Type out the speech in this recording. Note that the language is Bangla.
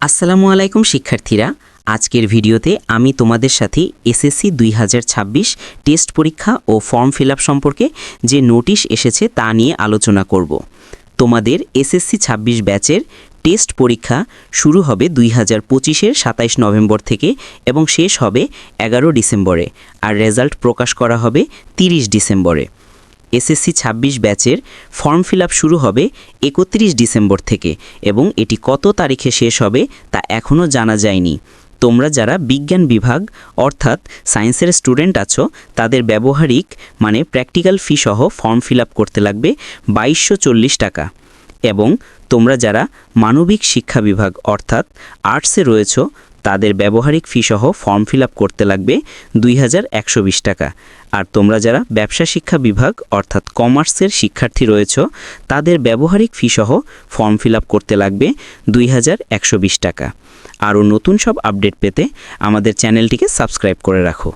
আসসালামু আলাইকুম, শিক্ষার্থীরা। আজকের ভিডিওতে আমি তোমাদের সাথে এসএসসি দুই হাজার ছাব্বিশ টেস্ট পরীক্ষা ও ফর্ম ফিল সম্পর্কে যে নোটিশ এসেছে তা নিয়ে আলোচনা করব। তোমাদের এসএসসি ২৬ ব্যাচের টেস্ট পরীক্ষা শুরু হবে দুই হাজার পঁচিশের সাতাইশ নভেম্বর থেকে এবং শেষ হবে এগারো ডিসেম্বরে। আর রেজাল্ট প্রকাশ করা হবে তিরিশ ডিসেম্বরে। এসএসসি ২৬ ব্যাচের ফর্ম ফিল শুরু হবে একত্রিশ ডিসেম্বর থেকে এবং এটি কত তারিখে শেষ হবে তা এখনও জানা যায়নি। তোমরা যারা বিজ্ঞান বিভাগ অর্থাৎ সায়েন্সের স্টুডেন্ট আছো, তাদের ব্যবহারিক মানে প্র্যাকটিক্যাল ফি সহ ফর্ম ফিল করতে লাগবে বাইশশো টাকা। এবং তোমরা যারা মানবিক শিক্ষা বিভাগ, অর্থাৎ আর্টসে রয়েছো, তাদের ব্যবহারিক ফি সহ ফর্ম ফিল করতে লাগবে দুই হাজার একশো বিশ টাকা। আর তোমরা যারা ব্যবসা শিক্ষা বিভাগ, অর্থাৎ কমার্সের শিক্ষার্থী রয়েছ, তাদের ব্যবহারিক ফি সহ ফর্ম ফিল করতে লাগবে দুই হাজার একশো বিশ টাকা। আরও নতুন সব আপডেট পেতে আমাদের চ্যানেলটিকে সাবস্ক্রাইব করে রাখো।